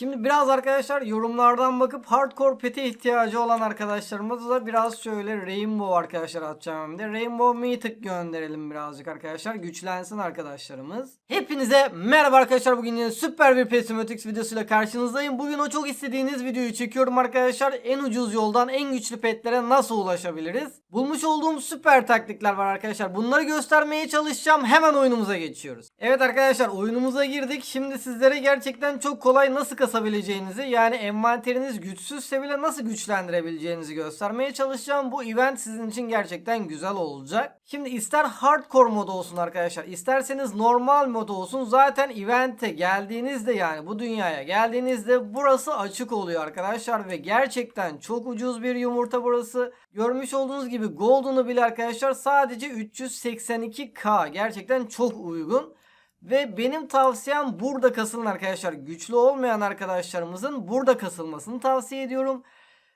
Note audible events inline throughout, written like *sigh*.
Şimdi biraz arkadaşlar yorumlardan bakıp hardcore pete ihtiyacı olan arkadaşlarımıza da biraz şöyle Rainbow arkadaşlar atacağım hem de. Rainbow Mythic gönderelim birazcık arkadaşlar. Güçlensin arkadaşlarımız. Hepinize merhaba arkadaşlar. Bugün yine süper bir Pesimotics videosuyla karşınızdayım. Bugün o çok istediğiniz videoyu çekiyorum arkadaşlar. En ucuz yoldan en güçlü petlere nasıl ulaşabiliriz? Bulmuş olduğum süper taktikler var arkadaşlar. Bunları göstermeye çalışacağım. Hemen oyunumuza geçiyoruz. Evet arkadaşlar oyunumuza girdik. Şimdi sizlere gerçekten çok kolay nasıl kasabileceğinizi yani envanteriniz güçsüzse bile nasıl güçlendirebileceğinizi göstermeye çalışacağım. Bu event sizin için gerçekten güzel olacak. Şimdi ister hardcore modu olsun arkadaşlar isterseniz normal modu olsun zaten event'e geldiğinizde yani bu dünyaya geldiğinizde burası açık oluyor arkadaşlar ve gerçekten çok ucuz bir yumurta burası. Görmüş olduğunuz gibi Golden'ı bile arkadaşlar sadece 382k gerçekten çok uygun. Ve benim tavsiyem burada kasılın arkadaşlar. Güçlü olmayan arkadaşlarımızın burada kasılmasını tavsiye ediyorum.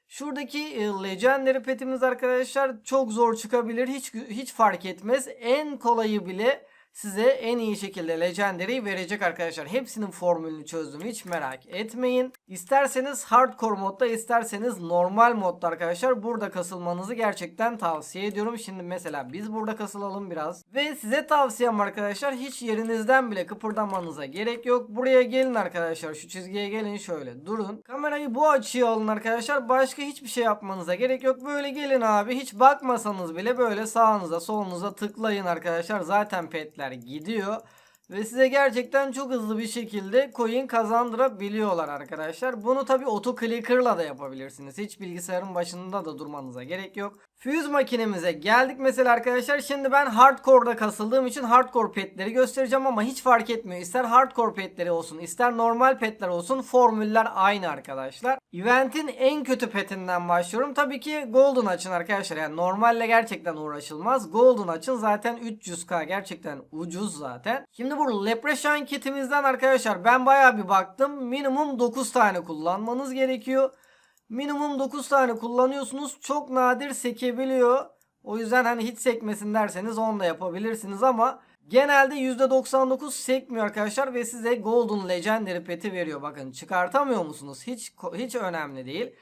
Şuradaki e, Legendary petimiz arkadaşlar çok zor çıkabilir. Hiç hiç fark etmez. En kolayı bile size en iyi şekilde Legendary'i verecek arkadaşlar. Hepsinin formülünü çözdüm. Hiç merak etmeyin. İsterseniz hardcore modda isterseniz normal modda arkadaşlar burada kasılmanızı gerçekten tavsiye ediyorum. Şimdi mesela biz burada kasılalım biraz. Ve size tavsiyem arkadaşlar hiç yerinizden bile kıpırdamanıza gerek yok. Buraya gelin arkadaşlar. Şu çizgiye gelin şöyle durun. Kamerayı bu açıya alın arkadaşlar. Başka hiçbir şey yapmanıza gerek yok. Böyle gelin abi. Hiç bakmasanız bile böyle sağınıza solunuza tıklayın arkadaşlar. Zaten petler gidiyor. Ve size gerçekten çok hızlı bir şekilde coin kazandırabiliyorlar arkadaşlar. Bunu tabi autoclicker'la da yapabilirsiniz. Hiç bilgisayarın başında da durmanıza gerek yok. Fuse makinemize geldik mesela arkadaşlar. Şimdi ben hardcore'da kasıldığım için hardcore petleri göstereceğim ama hiç fark etmiyor. İster hardcore petleri olsun ister normal petler olsun formüller aynı arkadaşlar. Event'in en kötü petinden başlıyorum. Tabii ki Golden açın arkadaşlar. Yani normalle gerçekten uğraşılmaz. Golden açın zaten 300k gerçekten ucuz zaten. Şimdi bu Leprechaun kitimizden arkadaşlar ben baya bir baktım. Minimum 9 tane kullanmanız gerekiyor. Minimum 9 tane kullanıyorsunuz. Çok nadir sekebiliyor. O yüzden hani hiç sekmesin derseniz onu da yapabilirsiniz ama genelde %99 sekmiyor arkadaşlar ve size Golden Legendary peti veriyor. Bakın çıkartamıyor musunuz? Hiç hiç önemli değil.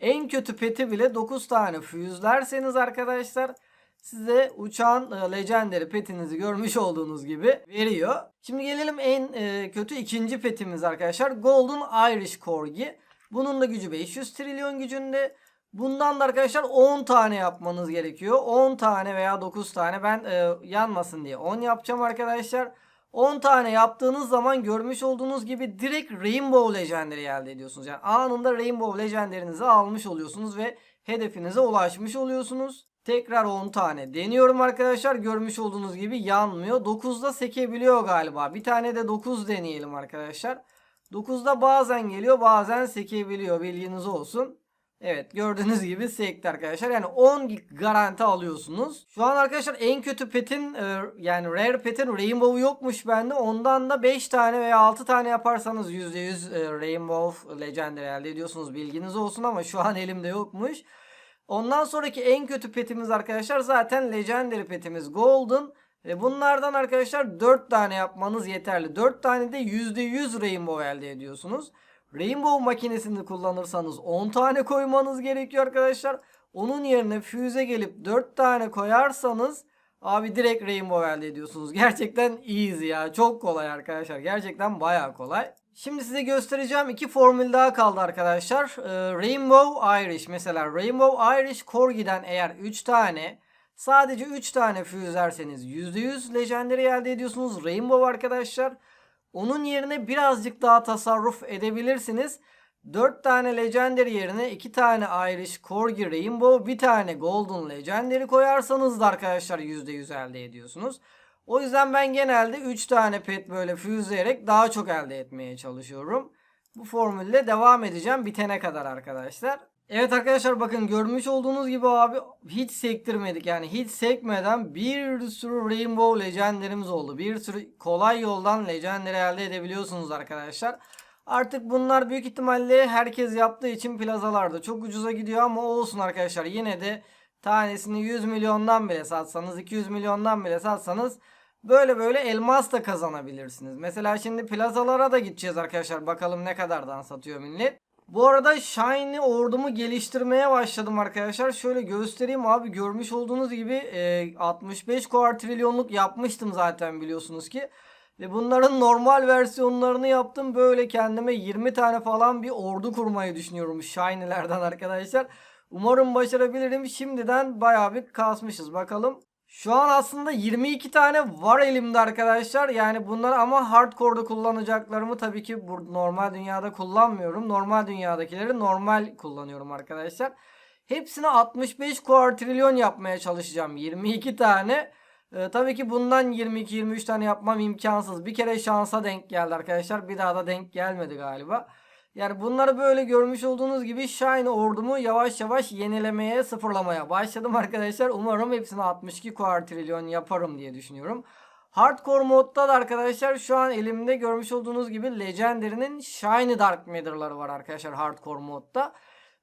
En kötü peti bile 9 tane füzlerseniz arkadaşlar size uçan e, Legendary petinizi görmüş olduğunuz gibi veriyor. Şimdi gelelim en e, kötü ikinci petimiz arkadaşlar. Golden Irish Corgi. Bunun da gücü 500 trilyon gücünde. Bundan da arkadaşlar 10 tane yapmanız gerekiyor. 10 tane veya 9 tane ben e, yanmasın diye 10 yapacağım arkadaşlar. 10 tane yaptığınız zaman görmüş olduğunuz gibi direkt Rainbow Legendary elde ediyorsunuz. Yani anında Rainbow Legendary'nizi almış oluyorsunuz ve hedefinize ulaşmış oluyorsunuz. Tekrar 10 tane deniyorum arkadaşlar. Görmüş olduğunuz gibi yanmıyor. 9'da sekebiliyor galiba. Bir tane de 9 deneyelim arkadaşlar. 9'da bazen geliyor bazen sekebiliyor bilginiz olsun. Evet gördüğünüz gibi sekti arkadaşlar. Yani 10 garanti alıyorsunuz. Şu an arkadaşlar en kötü petin e, yani rare petin rainbow yokmuş bende. Ondan da 5 tane veya 6 tane yaparsanız %100 e, rainbow legendary elde ediyorsunuz. Bilginiz olsun ama şu an elimde yokmuş. Ondan sonraki en kötü petimiz arkadaşlar zaten legendary petimiz golden. Bunlardan arkadaşlar 4 tane yapmanız yeterli. 4 tane de %100 rainbow elde ediyorsunuz. Rainbow makinesini kullanırsanız 10 tane koymanız gerekiyor arkadaşlar. Onun yerine füze gelip 4 tane koyarsanız abi direkt rainbow elde ediyorsunuz. *laughs* Gerçekten easy ya. Çok kolay arkadaşlar. Gerçekten baya kolay. Şimdi size göstereceğim iki formül daha kaldı arkadaşlar. Ee, Rainbow Irish mesela Rainbow Irish Corgi'den eğer 3 tane sadece 3 tane füzerseniz %100 Legendary elde ediyorsunuz. Rainbow arkadaşlar. Onun yerine birazcık daha tasarruf edebilirsiniz. 4 tane Legendary yerine 2 tane Irish Corgi Rainbow, bir tane Golden Legendary koyarsanız da arkadaşlar %100 elde ediyorsunuz. O yüzden ben genelde 3 tane pet böyle füzleyerek daha çok elde etmeye çalışıyorum. Bu formülle devam edeceğim bitene kadar arkadaşlar. Evet arkadaşlar bakın görmüş olduğunuz gibi abi hiç sektirmedik yani hiç sekmeden bir sürü Rainbow Legendary'miz oldu. Bir sürü kolay yoldan Legendary elde edebiliyorsunuz arkadaşlar. Artık bunlar büyük ihtimalle herkes yaptığı için plazalarda çok ucuza gidiyor ama olsun arkadaşlar. Yine de tanesini 100 milyondan bile satsanız 200 milyondan bile satsanız Böyle böyle elmas da kazanabilirsiniz. Mesela şimdi plazalara da gideceğiz arkadaşlar. Bakalım ne kadardan satıyor millet. Bu arada Shiny ordumu geliştirmeye başladım arkadaşlar. Şöyle göstereyim abi. Görmüş olduğunuz gibi e, 65 kuartrilyonluk yapmıştım zaten biliyorsunuz ki. Ve bunların normal versiyonlarını yaptım. Böyle kendime 20 tane falan bir ordu kurmayı düşünüyorum Shiny'lerden arkadaşlar. Umarım başarabilirim. Şimdiden bayağı bir kasmışız. Bakalım. Şu an aslında 22 tane var elimde arkadaşlar. Yani bunlar ama hardcore'da kullanacaklarımı tabii ki bu normal dünyada kullanmıyorum. Normal dünyadakileri normal kullanıyorum arkadaşlar. Hepsini 65 kuartrilyon yapmaya çalışacağım. 22 tane. Ee, tabii ki bundan 22-23 tane yapmam imkansız. Bir kere şansa denk geldi arkadaşlar. Bir daha da denk gelmedi galiba. Yani bunları böyle görmüş olduğunuz gibi Shine ordumu yavaş yavaş yenilemeye, sıfırlamaya başladım arkadaşlar. Umarım hepsini 62 kuartrilyon yaparım diye düşünüyorum. Hardcore modda da arkadaşlar şu an elimde görmüş olduğunuz gibi Legendary'nin Shiny Dark Matter'ları var arkadaşlar Hardcore modda.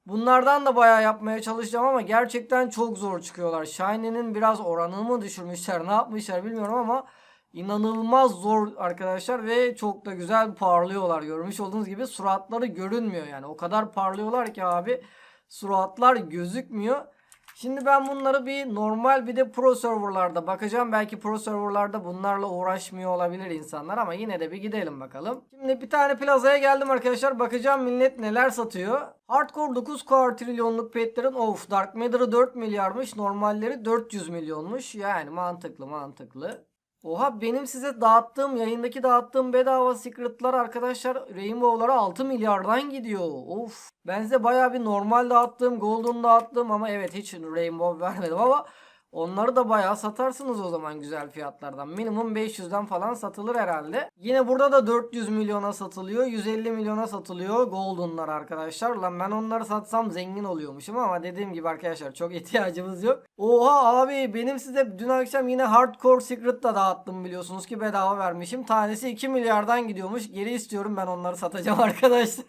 Bunlardan da bayağı yapmaya çalışacağım ama gerçekten çok zor çıkıyorlar. Shiny'nin biraz oranını mı düşürmüşler ne yapmışlar bilmiyorum ama inanılmaz zor arkadaşlar ve çok da güzel parlıyorlar. Görmüş olduğunuz gibi suratları görünmüyor yani. O kadar parlıyorlar ki abi suratlar gözükmüyor. Şimdi ben bunları bir normal bir de pro serverlarda bakacağım. Belki pro serverlarda bunlarla uğraşmıyor olabilir insanlar ama yine de bir gidelim bakalım. Şimdi bir tane plazaya geldim arkadaşlar. Bakacağım millet neler satıyor. Hardcore 9 kuartrilyonluk petlerin of Dark Matter'ı 4 milyarmış. Normalleri 400 milyonmuş. Yani mantıklı mantıklı. Oha benim size dağıttığım yayındaki dağıttığım bedava secretlar arkadaşlar Rainbow'lara 6 milyardan gidiyor. Of. Ben size baya bir normal dağıttım, golden dağıttım ama evet hiç Rainbow vermedim ama onları da bayağı satarsınız o zaman güzel fiyatlardan. Minimum 500'den falan satılır herhalde. Yine burada da 400 milyona satılıyor. 150 milyona satılıyor goldenlar arkadaşlar. Lan ben onları satsam zengin oluyormuşum ama dediğim gibi arkadaşlar çok *laughs* ihtiyacımız yok. Oha abi benim size dün akşam yine hardcore secret da dağıttım biliyorsunuz ki bedava vermişim. Tanesi 2 milyardan gidiyormuş. Geri istiyorum ben onları satacağım *laughs* arkadaşlar.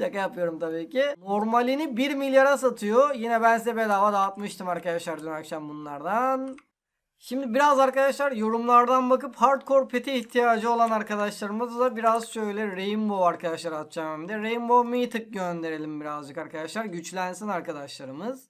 Şaka yapıyorum tabii ki. Normalini 1 milyara satıyor. Yine ben size bedava dağıtmıştım arkadaşlar dün akşam bunlardan. Şimdi biraz arkadaşlar yorumlardan bakıp hardcore pete ihtiyacı olan arkadaşlarımıza da biraz şöyle Rainbow arkadaşlar atacağım hem de. Rainbow Mythic gönderelim birazcık arkadaşlar. Güçlensin arkadaşlarımız.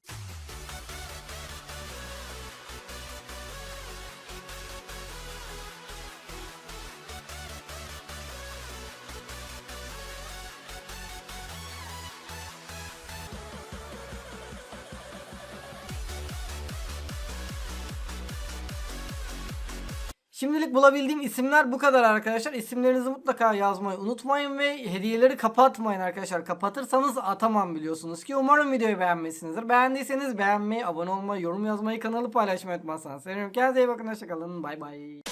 Şimdilik bulabildiğim isimler bu kadar arkadaşlar. İsimlerinizi mutlaka yazmayı unutmayın ve hediyeleri kapatmayın arkadaşlar. Kapatırsanız atamam biliyorsunuz ki. Umarım videoyu beğenmişsinizdir. Beğendiyseniz beğenmeyi, abone olmayı, yorum yazmayı, kanalı paylaşmayı unutmazsanız. Sevinirim. Kendinize iyi bakın. Hoşçakalın. Bay bay.